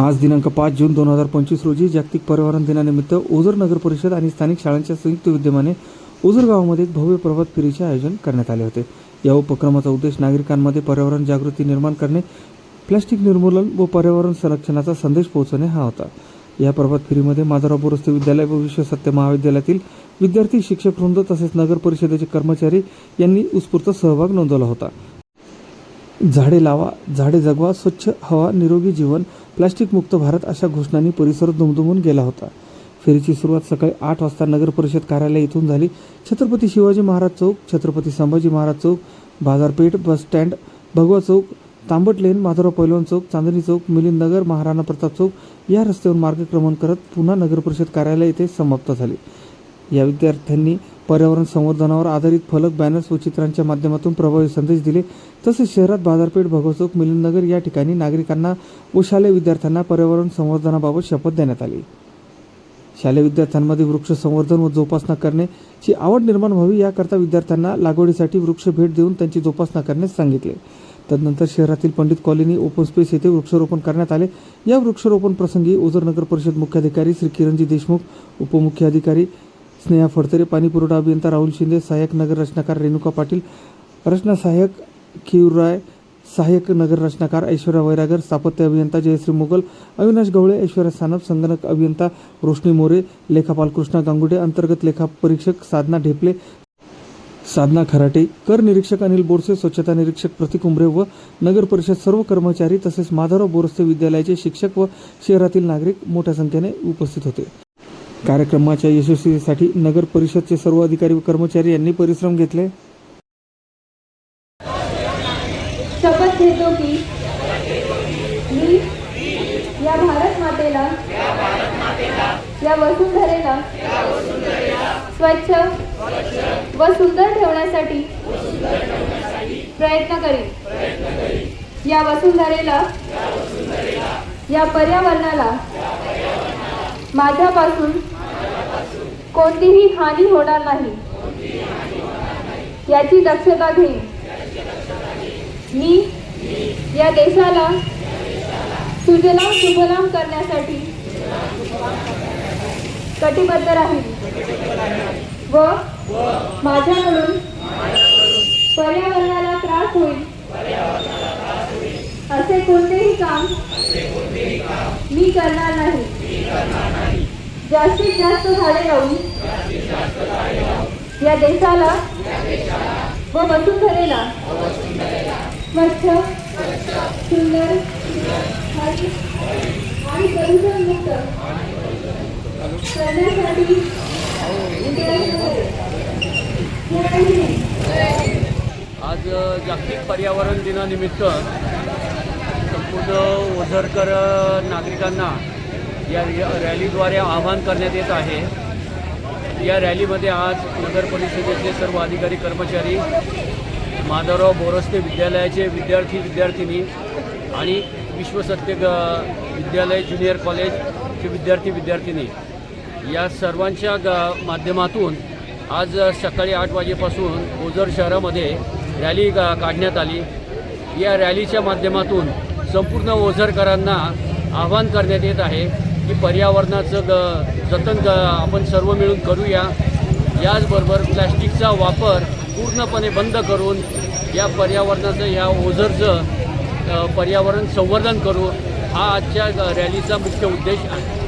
आज दिनांक पाच जून दोन हजार पंचवीस रोजी जागतिक पर्यावरण दिनानिमित्त ओझर नगर परिषद आणि स्थानिक शाळांच्या संयुक्त विद्यमाने ओझर गावामध्ये एक भव्य प्रभात फेरीचे आयोजन करण्यात आले होते. या उपक्रमाचा उद्देश नागरिकांमध्ये पर्यावरण जागृती निर्माण करणे प्लास्टिक निर्मूलन व पर्यावरण संरक्षणाचा संदेश पोहोचवणे हा होता. या प्रभात फेरीमध्ये माधवराव बोरस्ते विद्यालय व विश्वसत्य महाविद्यालयातील विद्यार्थी शिक्षक वृंद तसेच नगर परिषदेचे कर्मचारी यांनी उत्स्फूर्त सहभाग नोंदवला होता. झाडे लावा झाडे जगवा स्वच्छ हवा निरोगी जीवन प्लास्टिकमुक्त भारत अशा घोषणांनी परिसर दुमदुमून गेला होता. फेरीची सुरुवात सकाळी आठ वाजता नगर परिषद कार्यालय इथून झाली. छत्रपती शिवाजी महाराज चौक छत्रपती संभाजी महाराज चौक बाजारपेठ बस स्टँड भगवा चौक तांबट लेन माधवराव पैलवान चौक चांदणी चौक मिलिंद नगर महाराणा प्रताप चौक या रस्त्यावर मार्गक्रमण करत पुन्हा नगर परिषद कार्यालय येथे समाप्त झाले. या विद्यार्थ्यांनी पर्यावरण संवर्धनावर आधारित फलक बॅनर्स व चित्रांच्या माध्यमातून प्रभावी संदेश दिले. तसेच शहरात बाजारपेठ भगवचौक मिलिंदनगर या ठिकाणी नागरिकांना व शालेय विद्यार्थ्यांना पर्यावरण संवर्धनाबाबत शपथ देण्यात आली. शालेय विद्यार्थ्यांमध्ये वृक्ष संवर्धन व जोपासना करण्याची आवड निर्माण व्हावी याकरता विद्यार्थ्यांना लागवडीसाठी वृक्ष भेट देऊन त्यांची जोपासना करण्यास सांगितले. तदनंतर शहरातील पंडित कॉलनी ओपन स्पेस येथे वृक्षारोपण करण्यात आले. या वृक्षारोपण प्रसंगी ओझर नगर परिषद मुख्याधिकारी श्री किरणजी देशमुख उपमुख्याधिकारी स्नेहा फडतरे पाणी पुरवठा अभियंता राहुल शिंदे सहाय्यक नगर रचनाकार रेणुका पाटील रचना सहाय्यक खिवराय सहाय्यक नगर रचनाकार ऐश्वर्या वैरागर स्थापत्य अभियंता जयश्री मुघल अविनाश गवळे ऐश्वर्या सानप संगणक अभियंता रोशनी मोरे लेखापाल कृष्णा गांगुडे अंतर्गत लेखा परीक्षक साधना ढेपले साधना खराटे कर निरीक्षक अनिल बोरसे स्वच्छता निरीक्षक प्रतीक उमरे व नगर परिषद सर्व कर्मचारी तसेच माधवराव बोरसे विद्यालयाचे शिक्षक व शहरातील नागरिक मोठ्या संख्येने उपस्थित होते. कार्यक्रमाच्या यशस्वीसाठी नगर परिषदचे सर्व अधिकारी व कर्मचारी यांनी परिश्रम घेतले. शपथ घेतो की मी या भारत मातेला या वसुंधरेला स्वच्छ व सुंदर ठेवण्यासाठी प्रयत्न करीन. या वसुंधरेला या पर्यावरणाला माझ्यापासून कोणतीही हानी होणार नाही. याची दक्षता घेईन मी या देशाला सुजलाम सुफलाम करण्यासाठी कटिबद्ध राहील व माझ्याकडून पर्यावरणाला त्रास होईल असे कोणतेही काम मी करणार नाही. जास्तीत जास्त झाडे लावून या देशाला व वसुंधरेला स्वच्छ सुंदर आणि प्रदूषण मुक्त करण्यासाठी आज जागतिक पर्यावरण दिनानिमित्त संपूर्ण ओझरकर नागरिकांना या रॅलीद्वारे आवाहन करण्यात येत आहे. या रॅलीमध्ये आज नगर परिषदेचे सर्व अधिकारी कर्मचारी माधवराव बोरस्ते विद्यालयाचे विद्यार्थी विद्यार्थिनी आणि विश्वसत्य ग विद्यालय ज्युनियर कॉलेजचे विद्यार्थी विद्यार्थिनी या सर्वांच्या ग माध्यमातून आज सकाळी आठ वाजेपासून ओझर शहरामध्ये रॅली गा- काढण्यात आली. या रॅलीच्या माध्यमातून संपूर्ण ओझरकरांना आवाहन करण्यात येत आहे. की पर्यावरणाचं ग जतन ग आपण सर्व मिळून करूया. याचबरोबर प्लॅस्टिकचा वापर पूर्णपणे बंद करून या पर्यावरणाचं या ओझरचं पर्यावरण संवर्धन करू हा आजच्या रॅलीचा मुख्य उद्देश आहे.